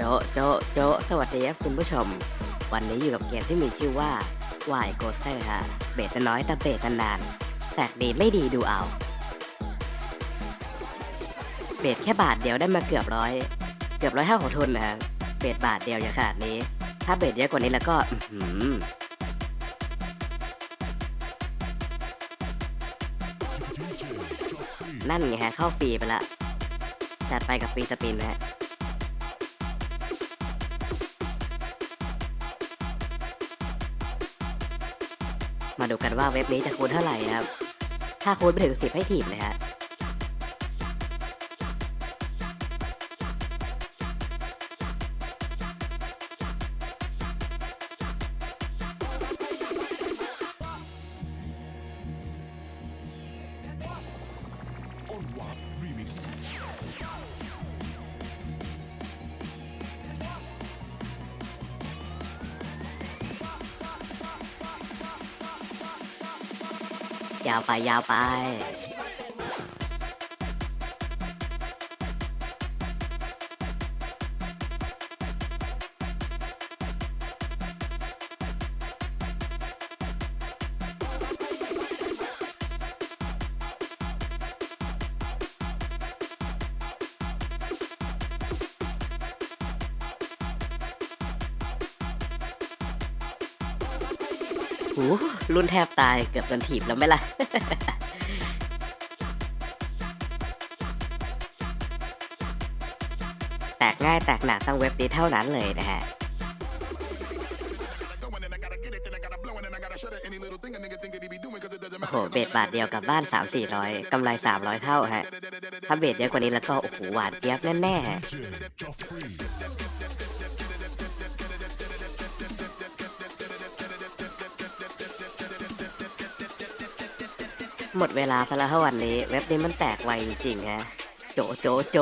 โจสวัสดีครับคุณผู้ชม วันนี้อยู่กับเกมที่มีชื่อว่าวายโกสเตอร์ฮะเบสน้อยแต่เบสนาน แตกดีไม่ดีดูเอา เบสแค่บาทเดียวได้มาเกือบร้อย เกือบร้อยเท่าของทุนนะฮะเบสบาทเดียวอย่างขนาดนี้ ถ้าเบสเยอะกว่านี้แล้วก็ อื้อนั่นไงฮะเข้าฟรีไปละจัดไปกับฟรีสปินนะฮะ มาดูกันว่าเว็บนี้จะคูณเท่าไหร่ครับ ถ้าคูณไปถึงสิบให้ถีบเลยฮะ ยาวไปยาวไป หูรุ่นแทบตายเกือบโดนถีบแล้วไหมล่ะ แตกง่ายแตกหนักต้องเว็บนี้เท่านั้นเลยนะฮะ โอ้โห เบสบาทเดียวกับบ้าน 3 4 0 0กำไร 300 เท่าฮะ ถ้าเบสเยอะกว่านี้แล้วก็ โอ้โห หวานเจี๊ยบแน่ๆ หมดเวลาไปแล้วฮะวันนี้ เว็บนี้มันแตกไวจริงๆฮะ โจโจโจ